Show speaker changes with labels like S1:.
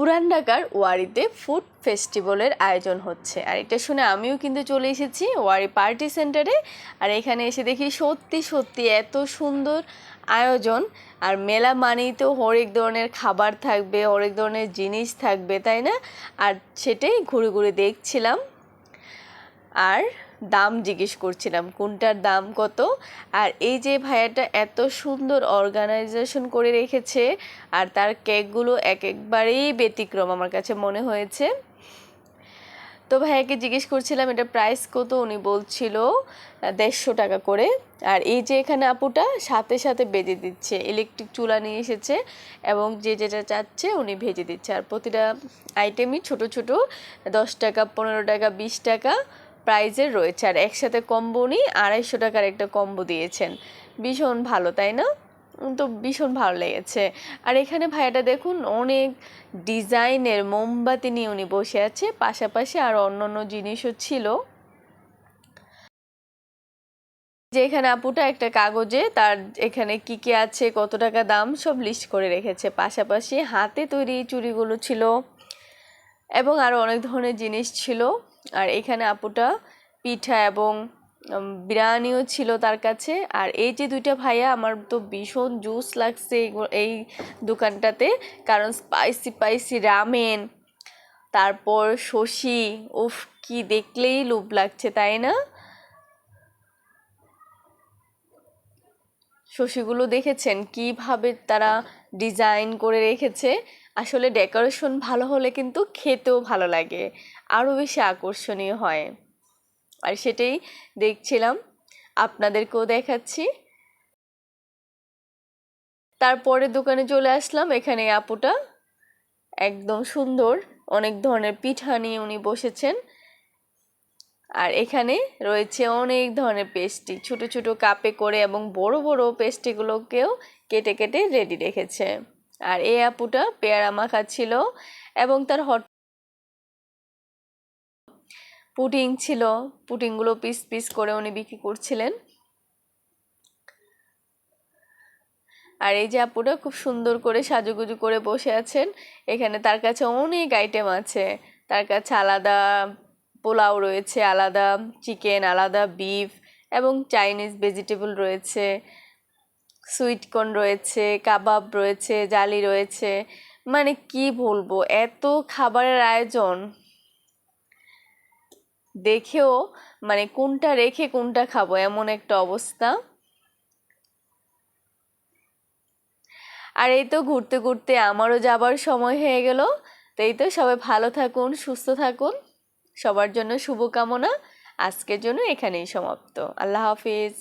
S1: পুরান ঢাকার ওয়ারিতে ফুড ফেস্টিভ্যালের আয়োজন হচ্ছে। আর এটা শুনে আমিও কিন্তু চলে এসেছি ওয়ারি পার্টি সেন্টারে। আর এখানে এসে দেখি সত্যি সত্যি এত সুন্দর আয়োজন। আর মেলা মানেই তো হরেক ধরনের খাবার থাকবে, হরেক ধরনের জিনিস থাকবে, তাই না? আর সেটাই ঘুরে ঘুরে দেখছিলাম। আর দাম জিজ্ঞেস করছিলাম, কোনটার দাম কত? আর এই যে ভাইয়াটা এত সুন্দর অর্গানাইজেশন করে রেখেছে, আর তার কেকগুলো এক একবারেই ব্যতিক্রম আমার কাছে মনে হয়েছে। তো ভাইয়াকে জিজ্ঞেস করছিলাম, এটা প্রাইস কত? উনি বলছিল, দেড়শো টাকা করে। আর এই যে এখানে আপুটা সাথে সাথে বেজে দিচ্ছে ইলেকট্রিক চুলা নিয়ে এসেছে এবং যে যেটা চাচ্ছে উনি ভেজে দিচ্ছে। আর প্রতিটা আইটেমই ছোট ছোট, দশ টাকা, পনেরো টাকা, বিশ টাকা প্রাইজের রয়েছে। আর একসাথে কম্বো উনি আড়াইশো টাকার একটা কম্বো দিয়েছেন। ভীষণ ভালো, তাই না? তো ভীষণ ভালো লেগেছে। আর এখানে ভাইয়াটা দেখুন, অনেক ডিজাইনের মোমবাতি নিয়ে উনি বসে আছে। পাশাপাশি আর অন্য অন্য জিনিসও ছিল। যে এখানে আপুটা একটা কাগজে তার এখানে কি কি আছে, কত টাকা দাম, সব লিস্ট করে রেখেছে। পাশাপাশি হাতে তৈরি চুড়িগুলো ছিল। এবং আরও অনেক ধরনের জিনিস ছিল। আর এখানে আপুটা পিঠা এবং বিরিয়ানিও ছিল তার কাছে। আর এই যে দুইটা ভাইয়া, আমার তো ভীষণ জুস লাগছে এই দোকানটাতে। কারণ স্পাইসি স্পাইসি রামেন তারপর শশী, উফ, কি দেখলেই লোভ লাগছে, তাই না? শশিগুলো দেখেছেন? কীভাবে তারা ডিজাইন করে রেখেছে? আসলে ডেকোরেশন ভালো হলে কিন্তু খেতেও ভালো লাগে। আরও বেশি আকর্ষণীয় হয়। আর সেটাই দেখছিলাম, আপনাদেরকেও দেখাচ্ছি। তারপরে দোকানে চলে আসলাম, এখানে আপুটা। একদম সুন্দর, অনেক ধরনের পিঠা নিয়ে উনি বসেছেন। আর এখানে রয়েছে অনেক ধরনের পেস্ট্রি। ছোট ছোট কাপে করে এবং বড় বড় পেস্ট্রিগুলোকেও কেটে কেটে রেডি রেখেছে। আর এই আপুটা পেয়ারা মাখা ছিল এবং তার হট পুডিং ছিল। পুটিংগুলো পিস পিস করে উনি বিক্রি করছিলেন। আর এই যে আপুটা খুব সুন্দর করে সাজুগুজু করে বসে আছেন। এখানে তার কাছে অনেক আইটেম আছে। তার কাছে আলাদা পোলাও রয়েছে, আলাদা চিকেন, আলাদা বিফ এবং চাইনিজ ভেজিটেবল রয়েছে সুইট কর্ন রয়েছে কাবাব রয়েছে জালি রয়েছে। মানে কি বলব, এত খাবারের আয়োজন। দেখেও মানে কোনটা রেখে কোনটা খাব, এমন একটা অবস্থা। আর এই তো ঘুরতে ঘুরতে আমারও যাবার সময় হয়ে গেল। তো এই তো সবাই ভালো থাকুন, সুস্থ থাকুন। সবার জন্য শুভকামনা। আজকের জন্য এখানেই সমাপ্ত। আল্লাহ হাফিজ।